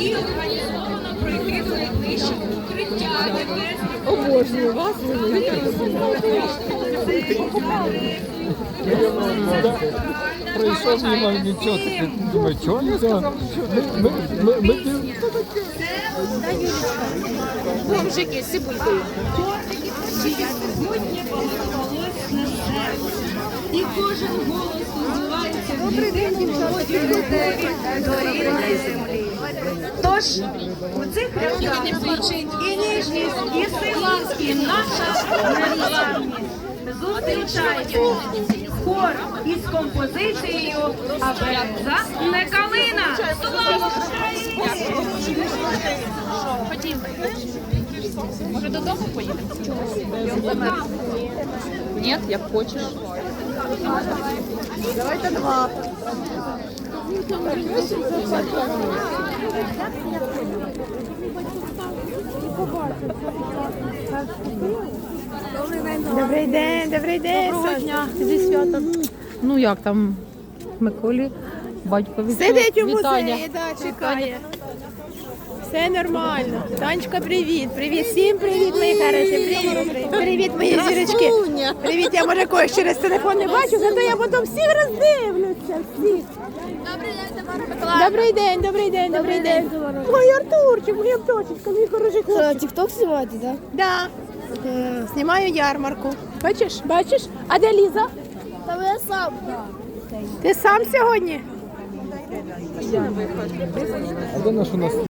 і організовано пройти до. Прийшов і нічого. Думаю, чого не І кожен голос називається в воді людей до рідної землі. Тож у цих рядах і ніжність, і сила, і наша незламність. Зустрічайте хор із композицією «А береза не калина. Слава Україні! Може додому поїдемо? Ні, як хочеш. Давайте два. Добрий день, добрий день. Доброго дня. Зі святом. Ну як там Миколі, батькові. Сидить у музеї, да, чекає. Все нормально. Танечка, привіт. Привіт. Всім привіт, мої хороші. Привіт. Привіт, мої зірочки. Привіт, я може когось через телефон не бачу, зато я потім всіх роздивлюся. Всіх. Добрий день, добрий день, добрий день. Мой Артурчик, моя пточечка, мій хороший хлопчик. Тікток знімати, так? Да. Е, Знімаю ярмарку. Бачиш, бачиш? А де Ліза? Та я сам. Ти сам сьогодні? а де наш у нас